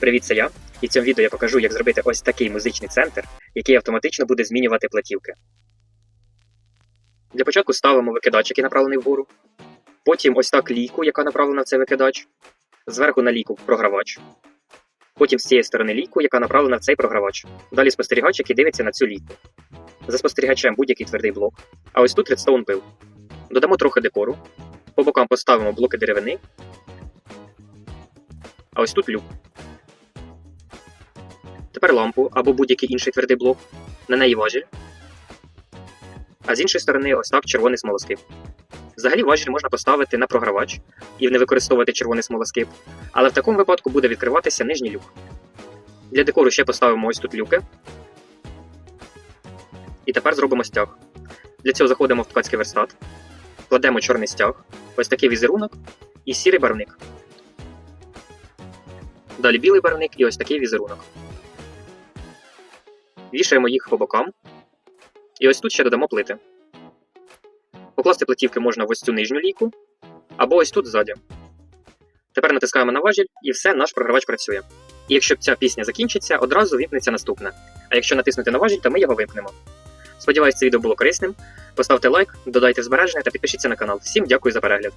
Привіт, це я. І в цьому відео я покажу, як зробити ось такий музичний центр, який автоматично буде змінювати платівки. Для початку ставимо викидач, який направлений вгору. Потім ось так лійку, яка направлена в цей викидач. Зверху на лійку програвач. Потім з цієї сторони лійку, яка направлена в цей програвач. Далі спостерігач, який дивиться на цю лійку. За спостерігачем будь-який твердий блок. А ось тут редстоун пил. Додамо трохи декору. По бокам поставимо блоки деревини. А ось тут люк. Тепер лампу або будь-який інший твердий блок. На неї важіль. А з іншої сторони, ось так червоний смолоскип. Взагалі важіль можна поставити на програвач і не використовувати червоний смолоскип, але в такому випадку буде відкриватися нижній люк. Для декору ще поставимо ось тут люки. І тепер зробимо стяг. Для цього заходимо в ткацький верстат, кладемо чорний стяг, ось такий візерунок і сірий барвник. Далі білий барвник і ось такий візерунок. Вішаємо їх по бокам. І ось тут ще додамо плити. Покласти платівки можна в ось цю нижню лійку, або ось тут ззаді. Тепер натискаємо на важіль, і все, наш програвач працює. І якщо ця пісня закінчиться, одразу вімкнеться наступне. А якщо натиснути на важіль, то ми його вимкнемо. Сподіваюсь, це відео було корисним. Поставте лайк, додайте збереження та підпишіться на канал. Всім дякую за перегляд.